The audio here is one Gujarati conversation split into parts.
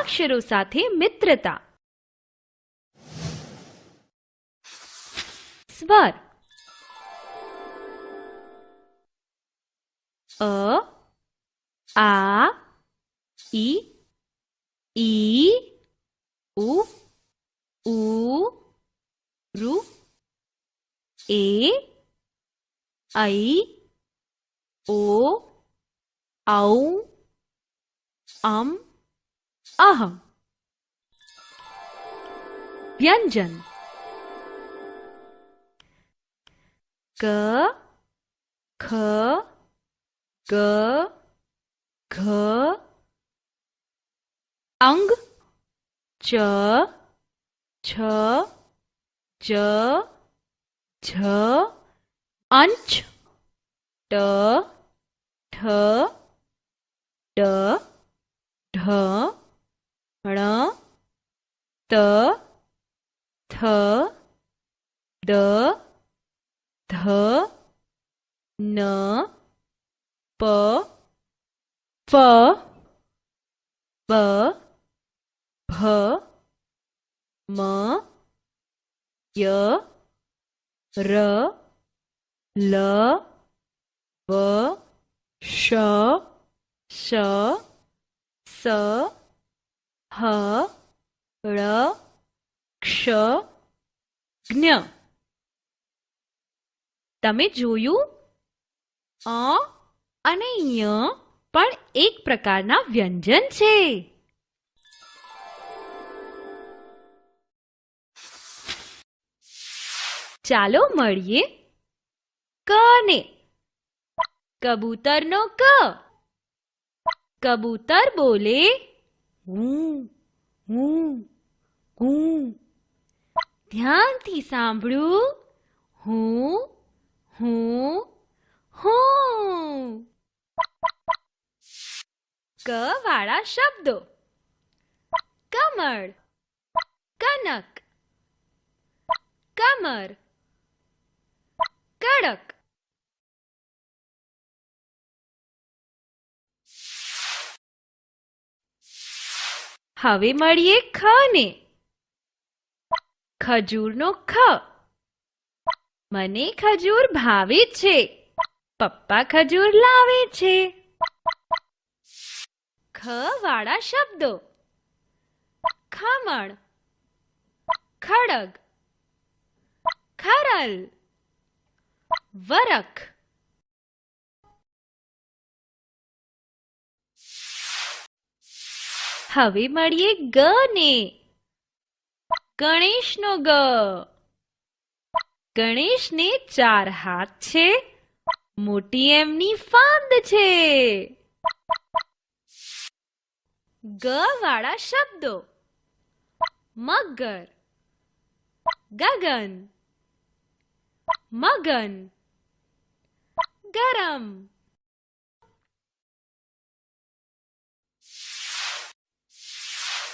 મૂળાક્ષરો સાથે મિત્રતા સ્વર અ આ ઈ ઈ ઉ ઉ ઋ એ ऐ ओ औ અમ અહમ વ્યંજન ક ખ ગ ઘ અંગ ચ છ જ ઝ અંચ ટ ઠ ડ ઢ ણ, ત, થ, દ, ધ, ન, પ ફ બ ભ, મ, ય, ર, લ, વ, શ શ, સ હ ળ ક્ષ, જ્ઞ. તમે જોયું? અ અને ય પણ એક પ્રકારના વ્યંજન છે. ચાલો મળીએ. ક ને. કબૂતરનો ક. કબૂતર બોલે હું હું હું. ધ્યાનથી સાંભળ્યું. હું હું હું. ક વાળા શબ્દો. કમળ, કનક, કમર, કડક. હવે મળીએ ખ ને. ખજૂરનો ખ. મને ખજૂર ભાવે છે. પપ્પા ખજૂર લાવે છે. ખ વાળા શબ્દો. ખમણ. ખડગ. ખરલ. વરખ. હવે મળીએ ગ ને. ગણેશનો ગ. ગણેશને ચાર હાથ છે, મોટી એમની ફાંદ છે. ગ વાળા શબ્દો. મગર. ગગન. મગન. ગરમ.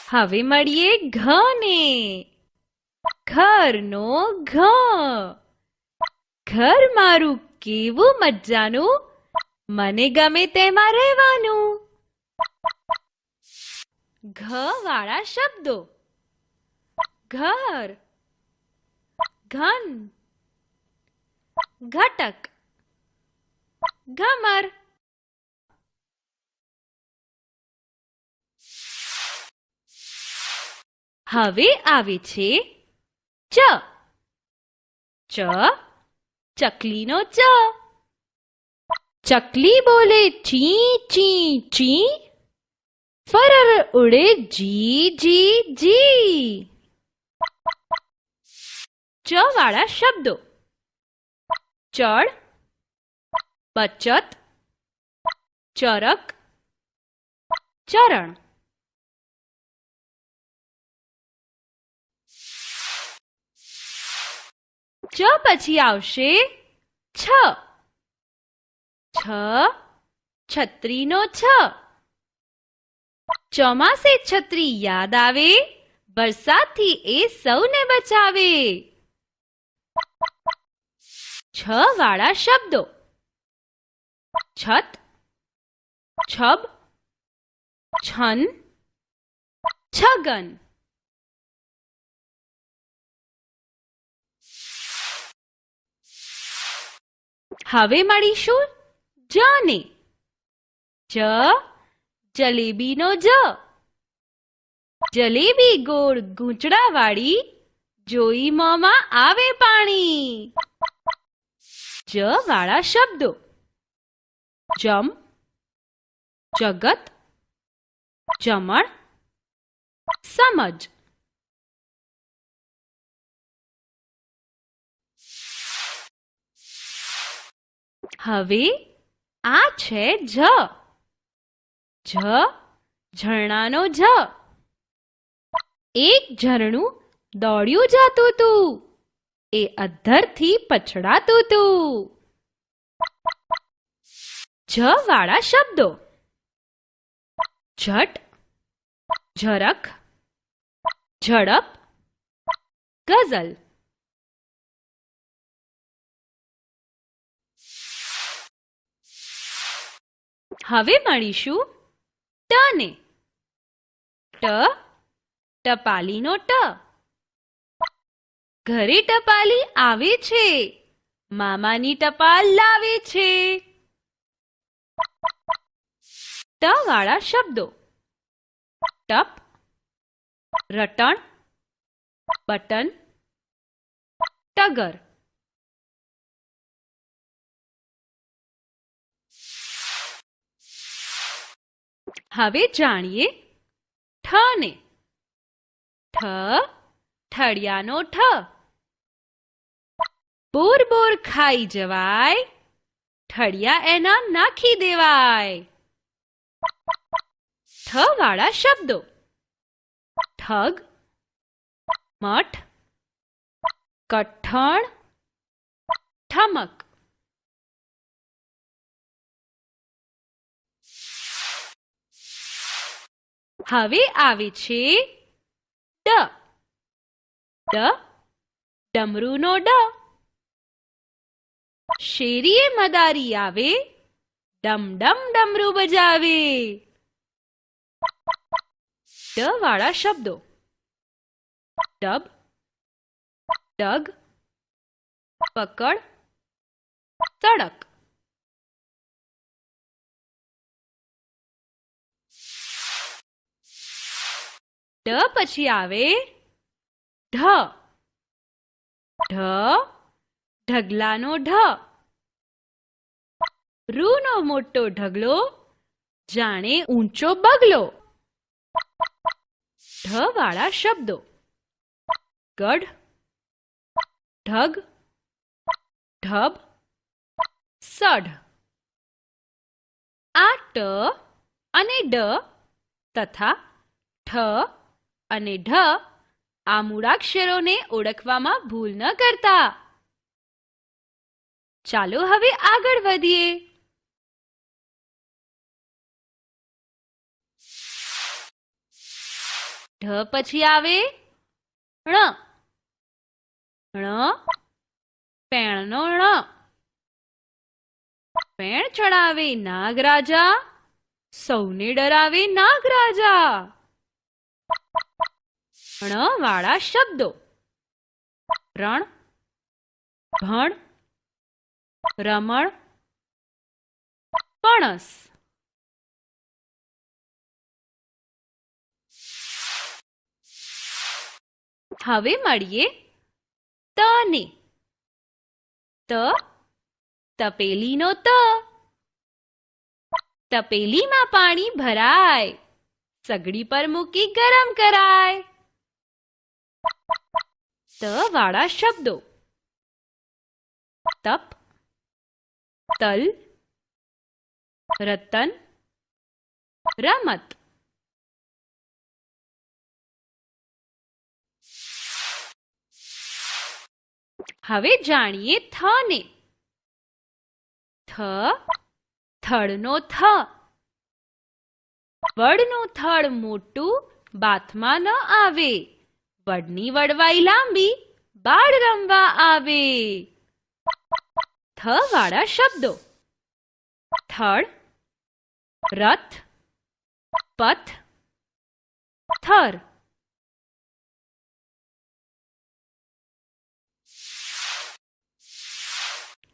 હવે મળીએ ઘ ને ઘરનો ઘ. ઘર મારું કેવું મજાનું? મને ગમે તેમાં રહેવાનું. ઘ વાળા શબ્દો. ઘર. ઘન. ઘટક. ઘમર. હવે આવે છે ચ. ચ, ચકલીનો ચ. ચકલી બોલે ચી ચી ચી. ફરર ઉડે જી જી જી. ચ વાળા શબ્દો. ચડ, બચત, ચરક, ચરણ. ચ પછી આવશે છ. છ, છત્રીનો છ. ચોમાસે છત્રી યાદ આવે, વરસાદથી એ સૌને બચાવે. છ વાળા શબ્દો. છત, છબ, છન, છગન. હવે મળીશું જને જ જલેબીનો જ. જલેબી ગોળ ગૂંચડાવાળી જોઈ મોંમાં આવે પાણી. જ વાળા શબ્દો. જમ, જગત, જમણ, સમજ. હવે આ છે જ. જ, ઝરણાનો જ. એક ઝરણું દોડ્યું જતું તું. એ અધ્ધરથી પછડાતું તું. જ વાળા શબ્દો. ઝટ, ઝરખ, ઝડપ, ગઝલ. હવે મળીશું ટને ટ, ટપાલીનો ટ. ઘરે ટપાલી આવે છે. મામાની ટપાલ લાવે છે. ટ વાળા શબ્દો. ટપ, રટણ, બટન, ટગર. હવે જાણીએ ઠને. ઠ, ઠળિયાનો ઠ. બોર બોર ખાઈ જવાય, ઠળિયા એના નાખી દેવાય. ઠ વાળા શબ્દો. ઠગ, મઠ, કઠણ, ઠમક. હવે આવે છે ડ. ડ, ડમરૂનો ડ. શેરીએ મદારી આવે, ડમ ડમ ડમરું બજાવે. ડ વાળા શબ્દો. ડબ, ડગ, પકડ, સડક. ડ પછી આવે ઢ. ઢ, ઢગલાનો ઢ. રૂનો મોટો ઢગલો જાણે ઊંચો બગલો. ઢ વાળા શબ્દો. ગઢ, ઢગ, ઢબ, સઢ. આ ટ અને ડ તથા ઠ અને ઢ આ મૂળાક્ષરોને ઓળખવામાં ભૂલ ન કરતા. ચાલો હવે આગળ વધીએ. ઢ પછી આવે ણ. ણ, પેણનો ણ. પેણ ચડાવે નાગરાજા, સૌને ડરાવે નાગરાજા. વાળા શબ્દો. રણ ભણ રમણ પણસ હવે મળીએ તને. ત, તપેલીનો ત. તપેલીમાં પાણી ભરાય. સગડી પર મૂકી ગરમ કરાય. ત વાળા શબ્દો. તપ, તલ, રતન, રમત. હવે જાણીએ થ ને થ, થળનો થ. વડનું થળ મોટું, બાથમાં ન આવે. વડની વડવાઈ લાંબી, બાળ રમવા આવે. થ વાળા શબ્દો. થળ, રથ, પથ, થર.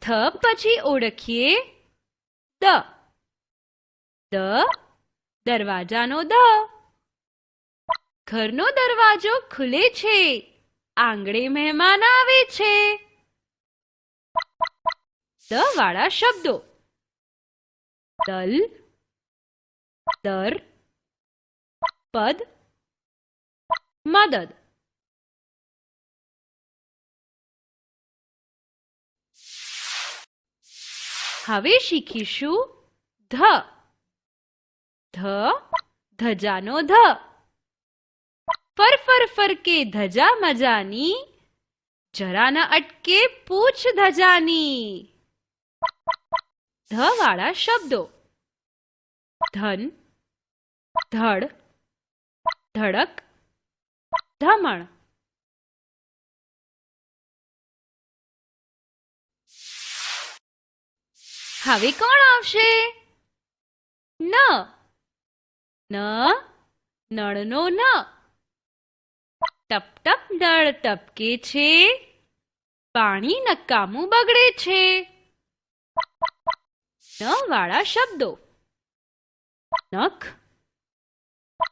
થ પછી ઓળખીએ દ. દ, દરવાજાનો દ. ઘરનો દરવાજો ખુલે છે. આંગણે મહેમાન આવે છે. દ વાળા શબ્દો. દલ, દર, પદ, મદદ. હવે શીખીશું ધ. ધ, ધજાનો ધ. ફર ફર ફર કે ધજા મજાની. જરા ન અટકે પૂછ ધજાની. ધ વાળા શબ્દો. ધન, ધડ, ધડક, ધમણ. હવે કોણ આવશે? ન. ન, નળનો ન. ટપ ટપ નળ ટપકે છે. પાણી નકામું બગડે છે. ન વાળા શબ્દો. નખ.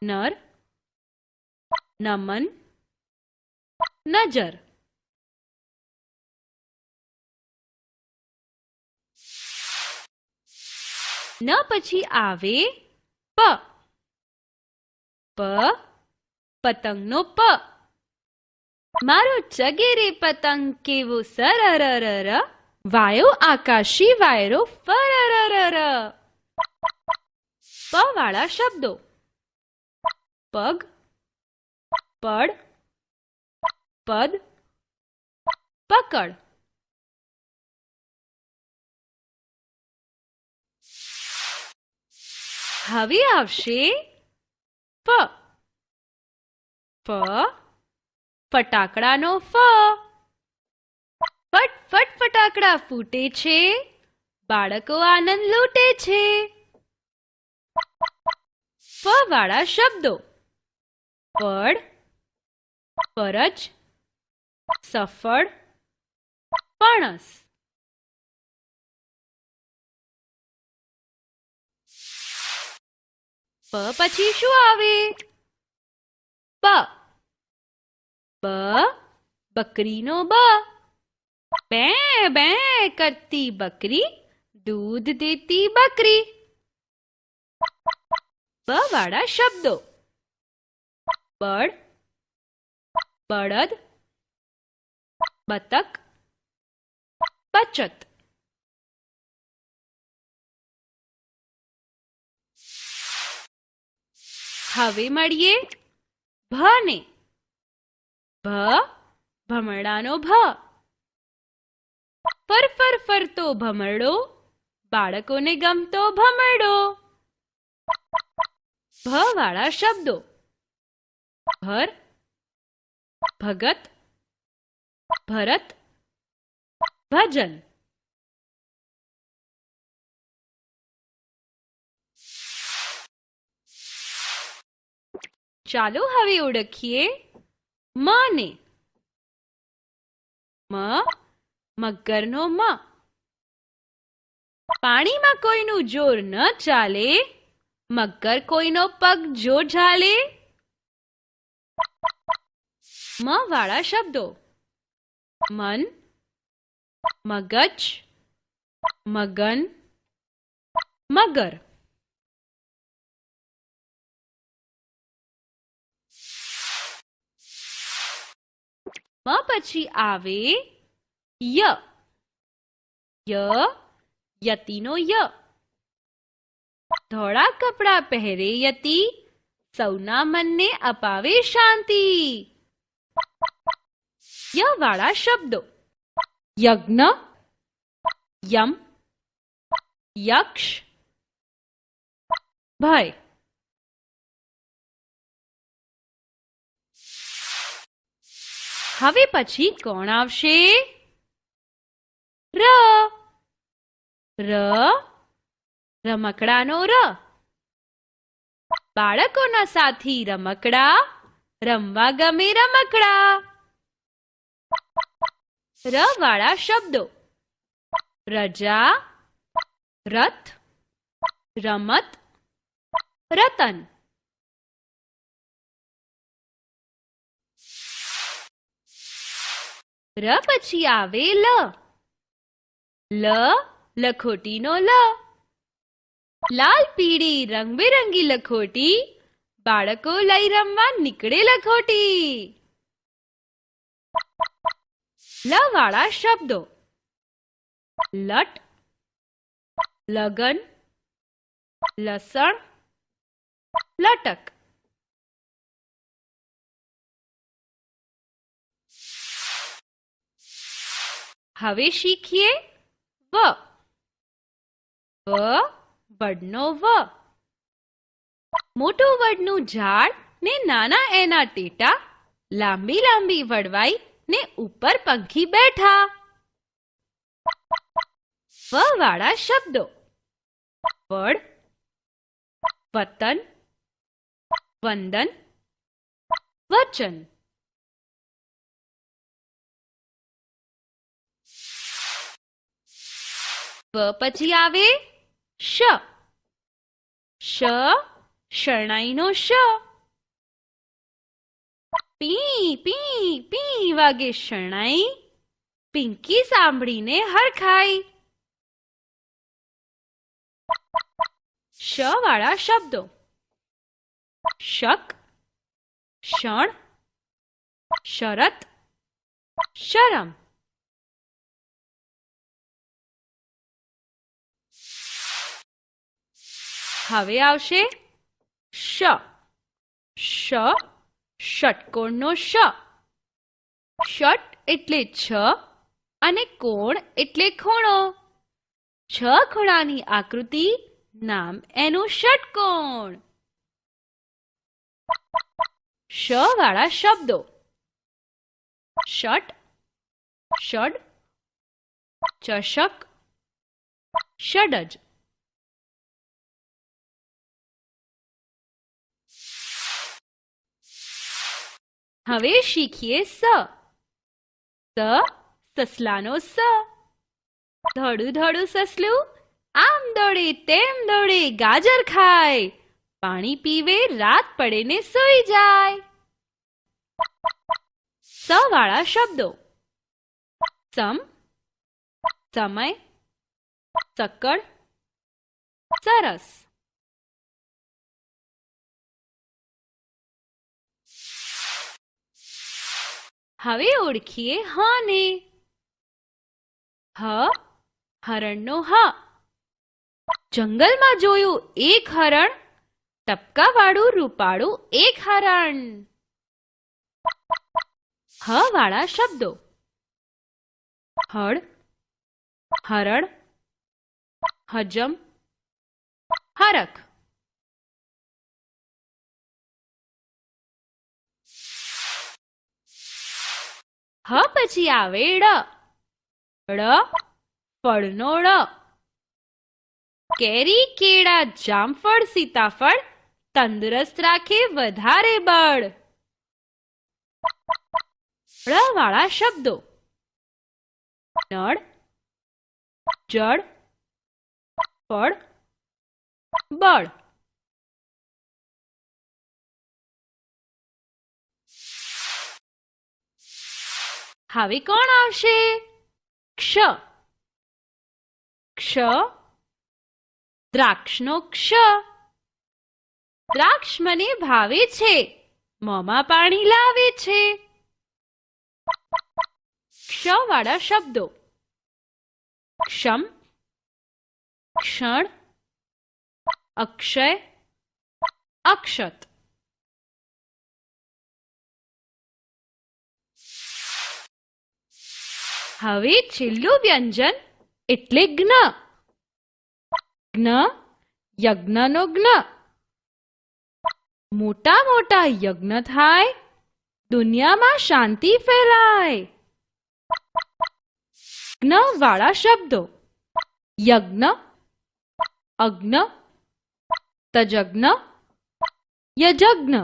નર. નમન. નજર. ન પછી આવે પ. પ. પતંગનો પ. મારો ચગેરે પતંગ કેવો સરરરર. વાયો આકાશી વાયરો ફરરરર. પ વાળા શબ્દો. પગ. પડ. પદ. પકડ. હવે આવશે પ. ફ ફટાકડાનો ફ. ફટ ફટ, ફટાકડા ફૂટે છે. બાળકો આનંદ લૂંટે છે. ફ વાળા શબ્દો. ફળ ફરજ, સફળ પણસ પ પછી શું આવે? બ બ બકરીનો બ બે બે કરતી બકરી દૂધ દેતી બકરી બ વાળા શબ્દો બળ બળદ બતક બચત હવે મળીએ ભને ભ ભમરડાનો ભ. ફર ફર ફરતો ભમરડો, બાળકોને ગમતો ભમરડો. ભ વાળા શબ્દો. ભર, ભગત, ભરત, ભજન. ચાલો હવે ઓળખીએ મને મ, મગરનો મ. પાણીમાં કોઈનું જોર ન ચાલે, મગર કોઈનો પગ જો ઝાલે. મ વાળા શબ્દો. મન, મગજ, મગન, મગર. મ પછી આવે ય. ય, યતિનો ય. ધોળા કપડાં પહેરે યતિ, સૌના મનને અપાવે શાંતિ. ય વાળા શબ્દો. યજ્ઞ, યમ, યક્ષ. ભય. હવે પછી કોણ આવશે? ર. ર. રમકડાનો ર. બાળકોના સાથી રમકડા, રમવા ગમે રમકડા. ર વાળા શબ્દો. રજા, રથ, રમત, રતન. ર પછી આવે લ. લ, લખોટીનો લ. લાલ પીળી રંગબેરંગી લખોટી, બાળકો લઈ રમવા નીકળે લખોટી. લ વાળા શબ્દો. લટ, લગન, લસણ, લટક. હવે શીખીએ વ. વ વડનો વ. મોટું વડનું ઝાડ ને નાના એના ટેટા, લાંબી લાંબી વડવાઈ ને ઉપર પંખી બેઠા. વ વાળા શબ્દો. વડ, વતન, વંદન, વચન. વ પછી આવે શ. શ શરણાઈનો શ. પી પી પી વાગે શરણાઈ. પિંકી સાંભળીને હરખાઈ. શ વાળા શબ્દો. શક, ક્ષણ, શરત, શરમ. હવે આવશે શ. શ, ષટકોણનો શ. ષટ એટલે છ અને કોણ એટલે ખૂણો. છ ખૂણાની આકૃતિ નામ એનું ષટકોણ. શ વાળા શબ્દો. ષટ, ષડ ચષક ષડજ. હવે શીખીએ સ. સ, સસલાનો સ. ધડું ધડું સસલું, આમ દોડે તેમ દોડે ગાજર ખાય. પાણી પીવે રાત પડે ને સૂઈ જાય. સ વાળા શબ્દો. સમ, સમય સક્કડ સરસ. હવે ઓળખીએ હ ને. હ, હરણનો હ. જંગલમાં જોયું એક હરણ, ટપકાવાળું રૂપાળું એક હરણ. હ વાળા શબ્દો. હળ, હરણ, હજમ, હરખ. હ પછી આવે ડ. ડ ફળનો ડ. કેરી, કેળા, જામફળ, સીતાફળ, તંદુરસ્ત રાખે વધારે બળ. ળ વાળા શબ્દો. નળ, જળ, ફળ, બળ. હવે કોણ આવશે? ક્ષ. ક્ષ. દ્રાક્ષનો ક્ષ. દ્રાક્ષ મને ભાવે છે. મોંમાં પાણી લાવે છે. ક્ષ વાળા શબ્દો. ક્ષમ. ક્ષણ. અક્ષય. અક્ષત. હવે છેલ્લું વ્યંજન એટલે જ્ઞ. જ્ઞ, યજ્ઞનો જ્ઞ. મોટા મોટા યજ્ઞ થાય, દુનિયામાં શાંતિ ફેલાય. જ્ઞ વાળા શબ્દો. યજ્ઞ અગ્ન તજજ્ઞ, યજ્ઞ.